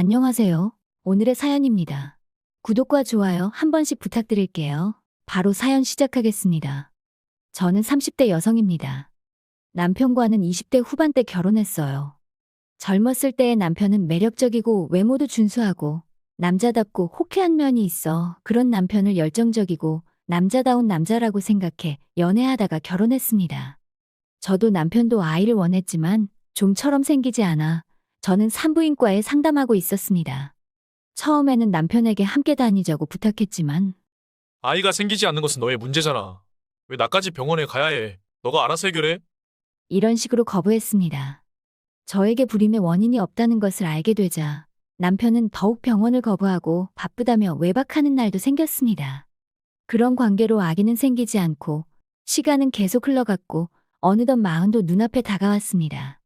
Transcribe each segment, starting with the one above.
안녕하세요. 오늘의 사연입니다. 구독과 좋아요 한 번씩 부탁드릴게요. 바로 사연 시작하겠습니다. 저는 30대 여성입니다. 남편과는 20대 후반때 결혼했어요. 젊었을 때의 남편은 매력적이고 외모도 준수하고 남자답고 호쾌한 면이 있어 그런 남편을 열정적이고 남자다운 남자라고 생각해 연애하다가 결혼했습니다. 저도 남편도 아이를 원했지만 좀처럼 생기지 않아 저는 산부인과에 상담하고 있었습니다. 처음에는 남편에게 함께 다니자고 부탁했지만 아이가 생기지 않는 것은 너의 문제잖아. 왜 나까지 병원에 가야 해? 너가 알아서 해결해? 이런 식으로 거부했습니다. 저에게 불임의 원인이 없다는 것을 알게 되자 남편은 더욱 병원을 거부하고 바쁘다며 외박하는 날도 생겼습니다. 그런 관계로 아기는 생기지 않고 시간은 계속 흘러갔고 어느덧 마흔도 눈앞에 다가왔습니다.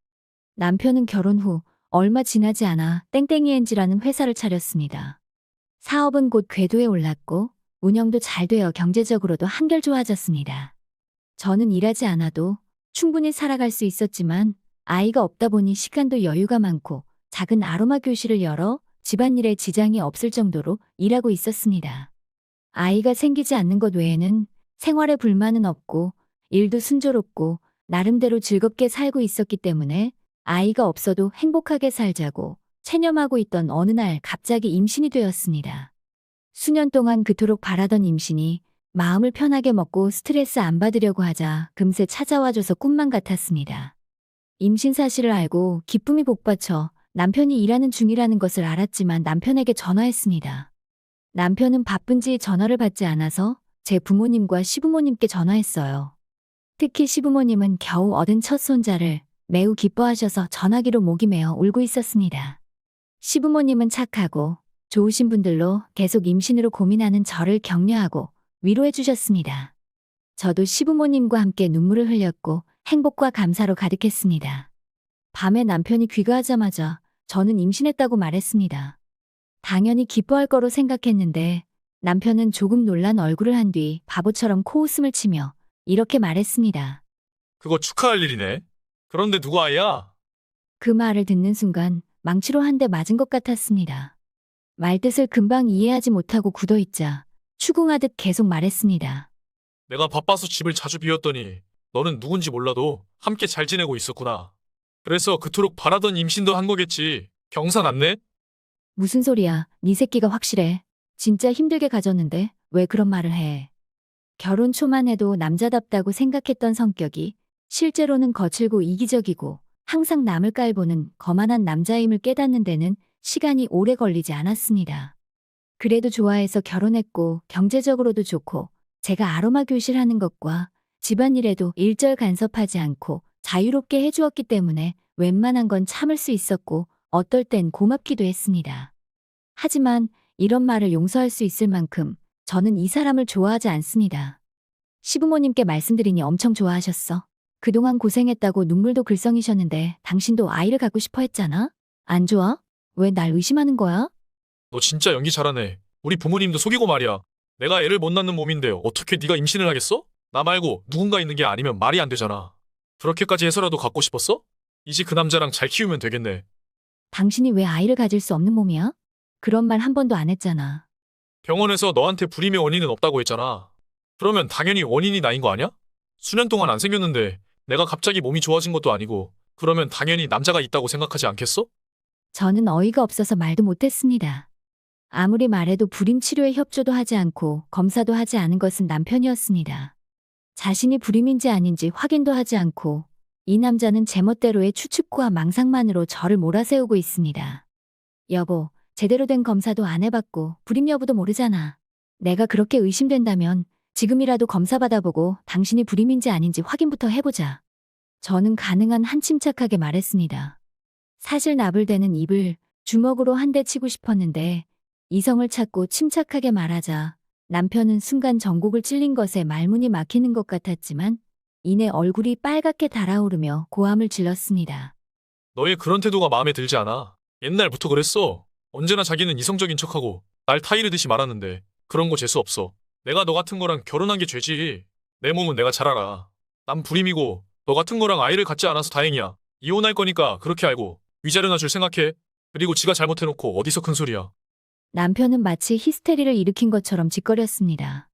남편은 결혼 후 얼마 지나지 않아 땡땡이엔지라는 회사를 차렸습니다. 사업은 곧 궤도에 올랐고 운영도 잘 되어 경제적으로도 한결 좋아졌습니다. 저는 일하지 않아도 충분히 살아갈 수 있었지만 아이가 없다 보니 시간도 여유가 많고 작은 아로마 교실을 열어 집안일에 지장이 없을 정도로 일하고 있었습니다. 아이가 생기지 않는 것 외에는 생활에 불만은 없고 일도 순조롭고 나름대로 즐겁게 살고 있었기 때문에 아이가 없어도 행복하게 살자고 체념하고 있던 어느 날 갑자기 임신이 되었습니다. 수년 동안 그토록 바라던 임신이 마음을 편하게 먹고 스트레스 안 받으려고 하자 금세 찾아와줘서 꿈만 같았습니다. 임신 사실을 알고 기쁨이 복받쳐 남편이 일하는 중이라는 것을 알았지만 남편에게 전화했습니다. 남편은 바쁜지 전화를 받지 않아서 제 부모님과 시부모님께 전화했어요. 특히 시부모님은 겨우 얻은 첫 손자를 매우 기뻐하셔서 전화기로 목이 메어 울고 있었습니다. 시부모님은 착하고 좋으신 분들로 계속 임신으로 고민하는 저를 격려하고 위로해 주셨습니다. 저도 시부모님과 함께 눈물을 흘렸고 행복과 감사로 가득했습니다. 밤에 남편이 귀가하자마자 저는 임신했다고 말했습니다. 당연히 기뻐할 거로 생각했는데 남편은 조금 놀란 얼굴을 한 뒤 바보처럼 코웃음을 치며 이렇게 말했습니다. 그거 축하할 일이네. 그런데 누가 아이야? 그 말을 듣는 순간 망치로 한 대 맞은 것 같았습니다. 말뜻을 금방 이해하지 못하고 굳어있자 추궁하듯 계속 말했습니다. 내가 바빠서 집을 자주 비웠더니 너는 누군지 몰라도 함께 잘 지내고 있었구나. 그래서 그토록 바라던 임신도 한 거겠지. 경사 났네? 무슨 소리야. 네 새끼가 확실해. 진짜 힘들게 가졌는데 왜 그런 말을 해. 결혼 초만 해도 남자답다고 생각했던 성격이 실제로는 거칠고 이기적이고 항상 남을 깔보는 거만한 남자임을 깨닫는 데는 시간이 오래 걸리지 않았습니다. 그래도 좋아해서 결혼했고 경제적으로도 좋고 제가 아로마 교실 하는 것과 집안일에도 일절 간섭하지 않고 자유롭게 해주었기 때문에 웬만한 건 참을 수 있었고 어떨 땐 고맙기도 했습니다. 하지만 이런 말을 용서할 수 있을 만큼 저는 이 사람을 좋아하지 않습니다. 시부모님께 말씀드리니 엄청 좋아하셨어. 그동안 고생했다고 눈물도 글썽이셨는데 당신도 아이를 갖고 싶어 했잖아? 안 좋아? 왜 날 의심하는 거야? 너 진짜 연기 잘하네. 우리 부모님도 속이고 말이야. 내가 애를 못 낳는 몸인데 어떻게 네가 임신을 하겠어? 나 말고 누군가 있는 게 아니면 말이 안 되잖아. 그렇게까지 해서라도 갖고 싶었어? 이제 그 남자랑 잘 키우면 되겠네. 당신이 왜 아이를 가질 수 없는 몸이야? 그런 말 한 번도 안 했잖아. 병원에서 너한테 불임의 원인은 없다고 했잖아. 그러면 당연히 원인이 나인 거 아니야? 수년 동안 안 생겼는데 내가 갑자기 몸이 좋아진 것도 아니고 그러면 당연히 남자가 있다고 생각하지 않겠어? 저는 어이가 없어서 말도 못했습니다. 아무리 말해도 불임 치료에 협조도 하지 않고 검사도 하지 않은 것은 남편이었습니다. 자신이 불임인지 아닌지 확인도 하지 않고 이 남자는 제멋대로의 추측과 망상만으로 저를 몰아세우고 있습니다. 여보, 제대로 된 검사도 안 해봤고 불임 여부도 모르잖아. 내가 그렇게 의심된다면 지금이라도 검사 받아보고 당신이 불임인지 아닌지 확인부터 해보자. 저는 가능한 한 침착하게 말했습니다. 사실 나불대는 입을 주먹으로 한 대 치고 싶었는데 이성을 찾고 침착하게 말하자 남편은 순간 전곡을 찔린 것에 말문이 막히는 것 같았지만 이내 얼굴이 빨갛게 달아오르며 고함을 질렀습니다. 너의 그런 태도가 마음에 들지 않아. 옛날부터 그랬어. 언제나 자기는 이성적인 척하고 날 타이르듯이 말하는데 그런 거 재수 없어. 내가 너 같은 거랑 결혼한 게 죄지. 내 몸은 내가 잘 알아. 난 불임이고 너 같은 거랑 아이를 갖지 않아서 다행이야. 이혼할 거니까 그렇게 알고 위자료 놔줄 생각해. 그리고 지가 잘못해놓고 어디서 큰 소리야. 남편은 마치 히스테리를 일으킨 것처럼 짓거렸습니다.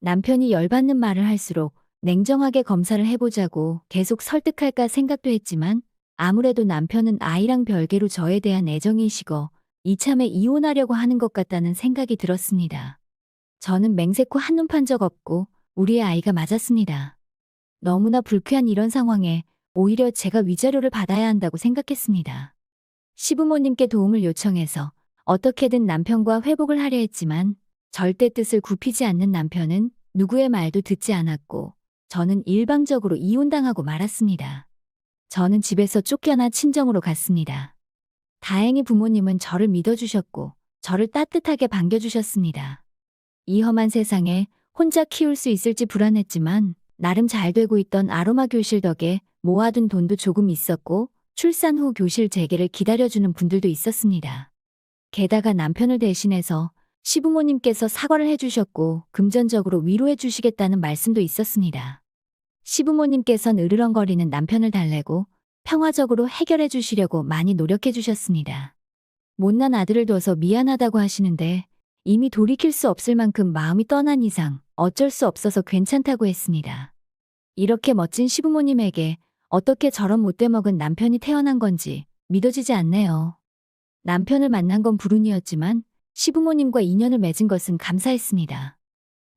남편이 열받는 말을 할수록 냉정하게 검사를 해보자고 계속 설득할까 생각도 했지만 아무래도 남편은 아이랑 별개로 저에 대한 애정이 식어 이참에 이혼하려고 하는 것 같다는 생각이 들었습니다. 저는 맹세코 한눈 판 적 없고 우리의 아이가 맞았습니다. 너무나 불쾌한 이런 상황에 오히려 제가 위자료를 받아야 한다고 생각했습니다. 시부모님께 도움을 요청해서 어떻게든 남편과 회복을 하려 했지만 절대 뜻을 굽히지 않는 남편은 누구의 말도 듣지 않았고 저는 일방적으로 이혼당하고 말았습니다. 저는 집에서 쫓겨나 친정으로 갔습니다. 다행히 부모님은 저를 믿어주셨고 저를 따뜻하게 반겨주셨습니다. 이 험한 세상에 혼자 키울 수 있을지 불안했지만 나름 잘 되고 있던 아로마 교실 덕에 모아둔 돈도 조금 있었고 출산 후 교실 재개를 기다려주는 분들도 있었습니다. 게다가 남편을 대신해서 시부모님께서 사과를 해주셨고 금전적으로 위로해 주시겠다는 말씀도 있었습니다. 시부모님께선 으르렁거리는 남편을 달래고 평화적으로 해결해 주시려고 많이 노력해 주셨습니다. 못난 아들을 둬서 미안하다고 하시는데 이미 돌이킬 수 없을 만큼 마음이 떠난 이상 어쩔 수 없어서 괜찮다고 했습니다. 이렇게 멋진 시부모님에게 어떻게 저런 못돼 먹은 남편이 태어난 건지 믿어지지 않네요. 남편을 만난 건 불운이었지만 시부모님과 인연을 맺은 것은 감사했습니다.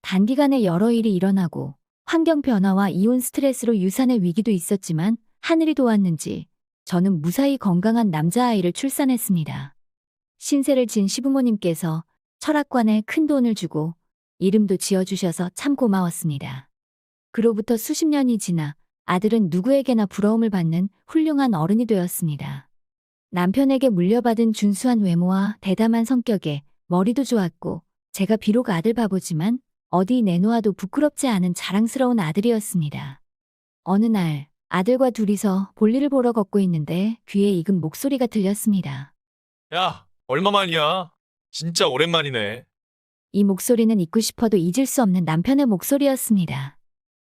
단기간에 여러 일이 일어나고 환경 변화와 이혼 스트레스로 유산의 위기도 있었지만 하늘이 도왔는지 저는 무사히 건강한 남자아이를 출산했습니다. 신세를 진 시부모님께서 철학관에 큰 돈을 주고 이름도 지어주셔서 참 고마웠습니다. 그로부터 수십 년이 지나 아들은 누구에게나 부러움을 받는 훌륭한 어른이 되었습니다. 남편에게 물려받은 준수한 외모와 대담한 성격에 머리도 좋았고 제가 비록 아들 바보지만 어디 내놓아도 부끄럽지 않은 자랑스러운 아들이었습니다. 어느 날 아들과 둘이서 볼일을 보러 걷고 있는데 귀에 익은 목소리가 들렸습니다. 야, 얼마 만이야? 진짜 오랜만이네. 이 목소리는 잊고 싶어도 잊을 수 없는 남편의 목소리였습니다.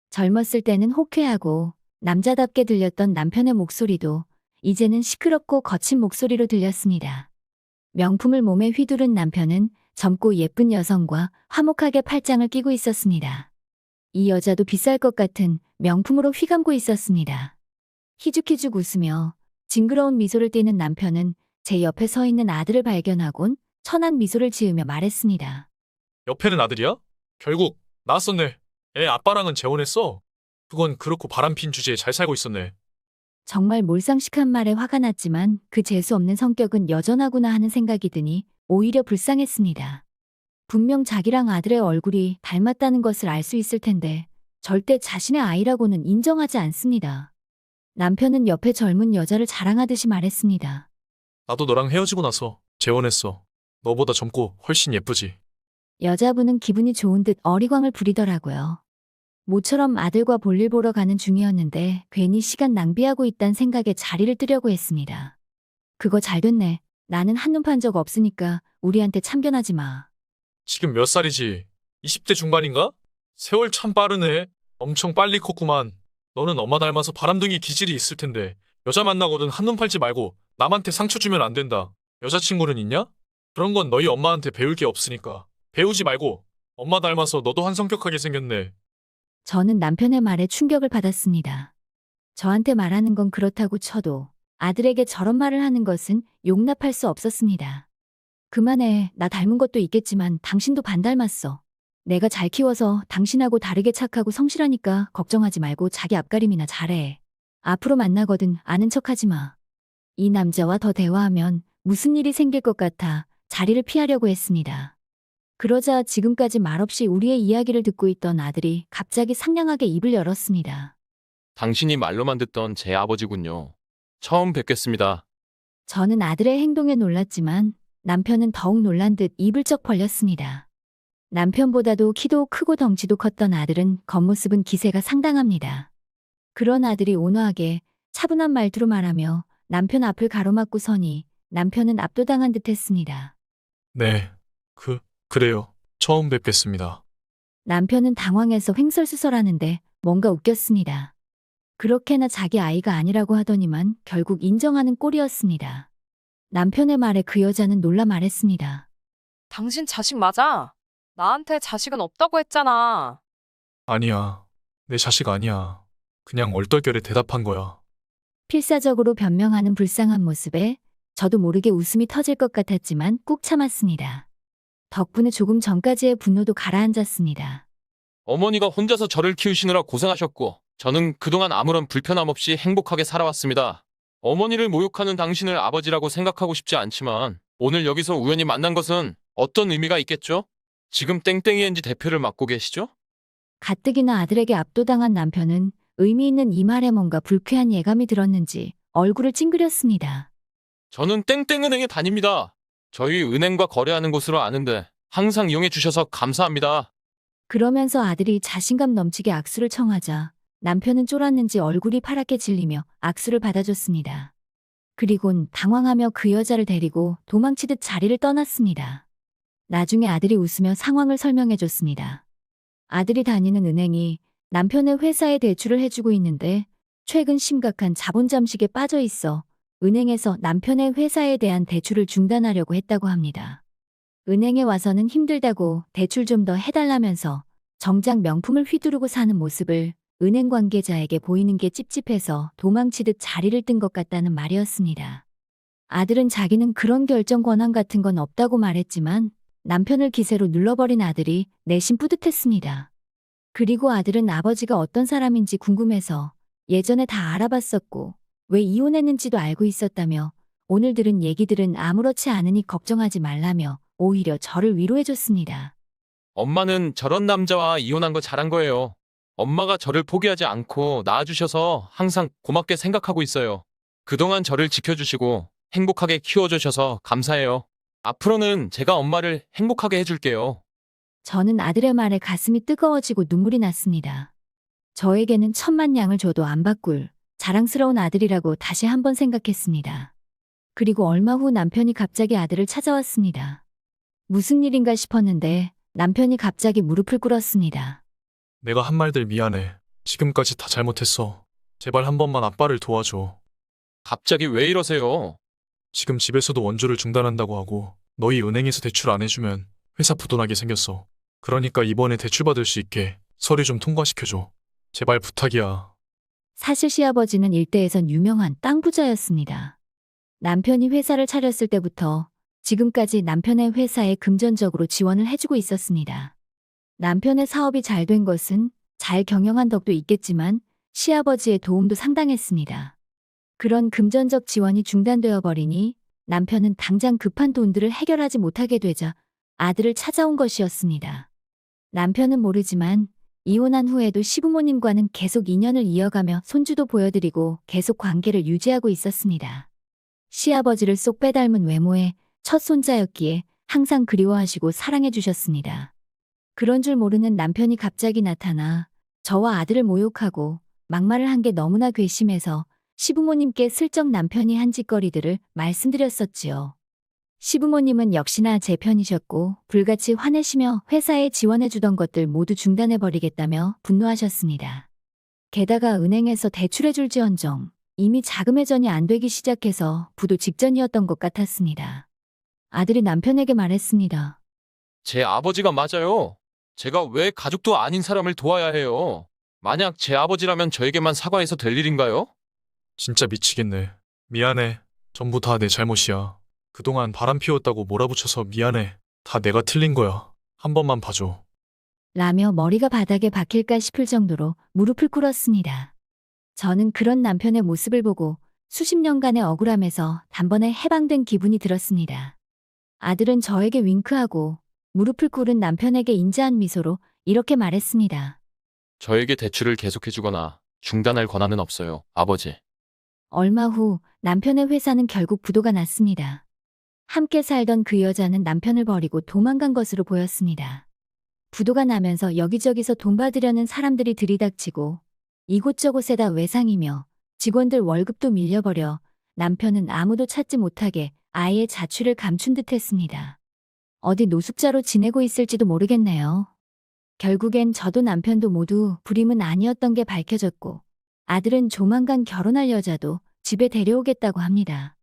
젊었을 때는 호쾌하고 남자답게 들렸던 남편의 목소리도 이제는 시끄럽고 거친 목소리로 들렸습니다. 명품을 몸에 휘두른 남편은 젊고 예쁜 여성과 화목하게 팔짱을 끼고 있었습니다. 이 여자도 비쌀 것 같은 명품으로 휘감고 있었습니다. 희죽희죽 웃으며 징그러운 미소를 띠는 남편은 제 옆에 서 있는 아들을 발견하곤 천한 미소를 지으며 말했습니다. 옆에는 아들이야? 결국 낳았었네. 애 아빠랑은 재혼했어. 그건 그렇고 바람핀 주제에 잘 살고 있었네. 정말 몰상식한 말에 화가 났지만 그 재수 없는 성격은 여전하구나 하는 생각이 드니 오히려 불쌍했습니다. 분명 자기랑 아들의 얼굴이 닮았다는 것을 알 수 있을 텐데 절대 자신의 아이라고는 인정하지 않습니다. 남편은 옆에 젊은 여자를 자랑하듯이 말했습니다. 나도 너랑 헤어지고 나서 재혼했어. 너보다 젊고 훨씬 예쁘지. 여자분은 기분이 좋은 듯 어리광을 부리더라고요. 모처럼 아들과 볼일 보러 가는 중이었는데 괜히 시간 낭비하고 있단 생각에 자리를 뜨려고 했습니다. 그거 잘 됐네. 나는 한눈 판 적 없으니까 우리한테 참견하지 마. 지금 몇 살이지? 20대 중반인가? 세월 참 빠르네. 엄청 빨리 컸구만. 너는 엄마 닮아서 바람둥이 기질이 있을 텐데 여자 만나거든 한눈 팔지 말고 남한테 상처 주면 안 된다. 여자친구는 있냐? 그런 건 너희 엄마한테 배울 게 없으니까. 배우지 말고 엄마 닮아서 너도 한성격하게 생겼네. 저는 남편의 말에 충격을 받았습니다. 저한테 말하는 건 그렇다고 쳐도 아들에게 저런 말을 하는 것은 용납할 수 없었습니다. 그만해. 나 닮은 것도 있겠지만 당신도 반 닮았어. 내가 잘 키워서 당신하고 다르게 착하고 성실하니까 걱정하지 말고 자기 앞가림이나 잘해. 앞으로 만나거든 아는 척하지 마. 이 남자와 더 대화하면 무슨 일이 생길 것 같아 자리를 피하려고 했습니다. 그러자 지금까지 말없이 우리의 이야기를 듣고 있던 아들이 갑자기 상냥하게 입을 열었습니다. 당신이 말로만 듣던 제 아버지군요. 처음 뵙겠습니다. 저는 아들의 행동에 놀랐지만 남편은 더욱 놀란 듯 입을 쩍 벌렸습니다. 남편보다도 키도 크고 덩치도 컸던 아들은 겉모습은 기세가 상당합니다. 그런 아들이 온화하게 차분한 말투로 말하며 남편 앞을 가로막고 서니 남편은 압도당한 듯 했습니다. 네. 그, 그래요. 처음 뵙겠습니다. 남편은 당황해서 횡설수설하는데 뭔가 웃겼습니다. 그렇게나 자기 아이가 아니라고 하더니만 결국 인정하는 꼴이었습니다. 남편의 말에 그 여자는 놀라 말했습니다. 당신 자식 맞아? 나한테 자식은 없다고 했잖아. 아니야. 내 자식 아니야. 그냥 얼떨결에 대답한 거야. 필사적으로 변명하는 불쌍한 모습에 저도 모르게 웃음이 터질 것 같았지만 꾹 참았습니다. 덕분에 조금 전까지의 분노도 가라앉았습니다. 어머니가 혼자서 저를 키우시느라 고생하셨고, 저는 그동안 아무런 불편함 없이 행복하게 살아왔습니다. 어머니를 모욕하는 당신을 아버지라고 생각하고 싶지 않지만, 오늘 여기서 우연히 만난 것은 어떤 의미가 있겠죠? 지금 땡땡이 엔지 대표를 맡고 계시죠? 가뜩이나 아들에게 압도당한 남편은 의미 있는 이 말에 뭔가 불쾌한 예감이 들었는지 얼굴을 찡그렸습니다. 저는 땡땡은행에 다닙니다. 저희 은행과 거래하는 곳으로 아는데 항상 이용해 주셔서 감사합니다. 그러면서 아들이 자신감 넘치게 악수를 청하자 남편은 쫄았는지 얼굴이 파랗게 질리며 악수를 받아줬습니다. 그리곤 당황하며 그 여자를 데리고 도망치듯 자리를 떠났습니다. 나중에 아들이 웃으며 상황을 설명해줬습니다. 아들이 다니는 은행이 남편의 회사에 대출을 해주고 있는데 최근 심각한 자본 잠식에 빠져 있어 은행에서 남편의 회사에 대한 대출을 중단하려고 했다고 합니다. 은행에 와서는 힘들다고 대출 좀 더 해달라면서 정작 명품을 휘두르고 사는 모습을 은행 관계자에게 보이는 게 찝찝해서 도망치듯 자리를 뜬 것 같다는 말이었습니다. 아들은 자기는 그런 결정 권한 같은 건 없다고 말했지만 남편을 기세로 눌러버린 아들이 내심 뿌듯했습니다. 그리고 아들은 아버지가 어떤 사람인지 궁금해서 예전에 다 알아봤었고 왜 이혼했는지도 알고 있었다며 오늘 들은 얘기들은 아무렇지 않으니 걱정하지 말라며 오히려 저를 위로해줬습니다. 엄마는 저런 남자와 이혼한 거 잘한 거예요. 엄마가 저를 포기하지 않고 낳아주셔서 항상 고맙게 생각하고 있어요. 그동안 저를 지켜주시고 행복하게 키워주셔서 감사해요. 앞으로는 제가 엄마를 행복하게 해줄게요. 저는 아들의 말에 가슴이 뜨거워지고 눈물이 났습니다. 저에게는 천만 양을 줘도 안 바꿀 자랑스러운 아들이라고 다시 한번 생각했습니다. 그리고 얼마 후 남편이 갑자기 아들을 찾아왔습니다. 무슨 일인가 싶었는데 남편이 갑자기 무릎을 꿇었습니다. 내가 한 말들 미안해. 지금까지 다 잘못했어. 제발 한 번만 아빠를 도와줘. 갑자기 왜 이러세요? 지금 집에서도 원조를 중단한다고 하고 너희 은행에서 대출 안 해주면 회사 부도나게 생겼어. 그러니까 이번에 대출 받을 수 있게 서류 좀 통과시켜줘. 제발 부탁이야. 사실 시아버지는 일대에선 유명한 땅 부자였습니다. 남편이 회사를 차렸을 때부터 지금까지 남편의 회사에 금전적으로 지원을 해주고 있었습니다. 남편의 사업이 잘 된 것은 잘 경영한 덕도 있겠지만 시아버지의 도움도 상당했습니다. 그런 금전적 지원이 중단되어 버리니 남편은 당장 급한 돈들을 해결하지 못하게 되자 아들을 찾아온 것이었습니다. 남편은 모르지만 이혼한 후에도 시부모님과는 계속 인연을 이어가며 손주도 보여드리고 계속 관계를 유지하고 있었습니다. 시아버지를 쏙 빼닮은 외모의 첫 손자였기에 항상 그리워하시고 사랑해 주셨습니다. 그런 줄 모르는 남편이 갑자기 나타나 저와 아들을 모욕하고 막말을 한 게 너무나 괘씸해서 시부모님께 슬쩍 남편이 한 짓거리들을 말씀드렸었지요. 시부모님은 역시나 제 편이셨고 불같이 화내시며 회사에 지원해주던 것들 모두 중단해버리겠다며 분노하셨습니다. 게다가 은행에서 대출해줄지언정 이미 자금 회전이 안 되기 시작해서 부도 직전이었던 것 같았습니다. 아들이 남편에게 말했습니다. 제 아버지가 맞아요. 제가 왜 가족도 아닌 사람을 도와야 해요? 만약 제 아버지라면 저에게만 사과해서 될 일인가요? 진짜 미치겠네. 미안해. 전부 다 내 잘못이야. 그동안 바람 피웠다고 몰아붙여서 미안해. 다 내가 틀린 거야. 한 번만 봐줘. 라며 머리가 바닥에 박힐까 싶을 정도로 무릎을 꿇었습니다. 저는 그런 남편의 모습을 보고 수십 년간의 억울함에서 단번에 해방된 기분이 들었습니다. 아들은 저에게 윙크하고 무릎을 꿇은 남편에게 인자한 미소로 이렇게 말했습니다. 저에게 대출을 계속해주거나 중단할 권한은 없어요, 아버지. 얼마 후 남편의 회사는 결국 부도가 났습니다. 함께 살던 그 여자는 남편을 버리고 도망간 것으로 보였습니다. 부도가 나면서 여기저기서 돈 받으려는 사람들이 들이닥치고 이곳저곳에다 외상이며 직원들 월급도 밀려버려 남편은 아무도 찾지 못하게 아예 자취를 감춘 듯 했습니다. 어디 노숙자로 지내고 있을지도 모르겠네요. 결국엔 저도 남편도 모두 불임은 아니었던 게 밝혀졌고 아들은 조만간 결혼할 여자도 집에 데려오겠다고 합니다.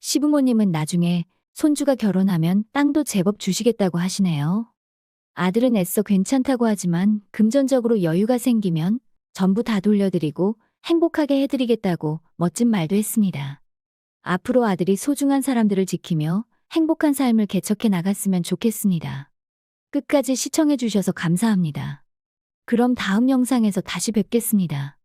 시부모님은 나중에 손주가 결혼하면 땅도 제법 주시겠다고 하시네요. 아들은 애써 괜찮다고 하지만 금전적으로 여유가 생기면 전부 다 돌려드리고 행복하게 해드리겠다고 멋진 말도 했습니다. 앞으로 아들이 소중한 사람들을 지키며 행복한 삶을 개척해 나갔으면 좋겠습니다. 끝까지 시청해주셔서 감사합니다. 그럼 다음 영상에서 다시 뵙겠습니다.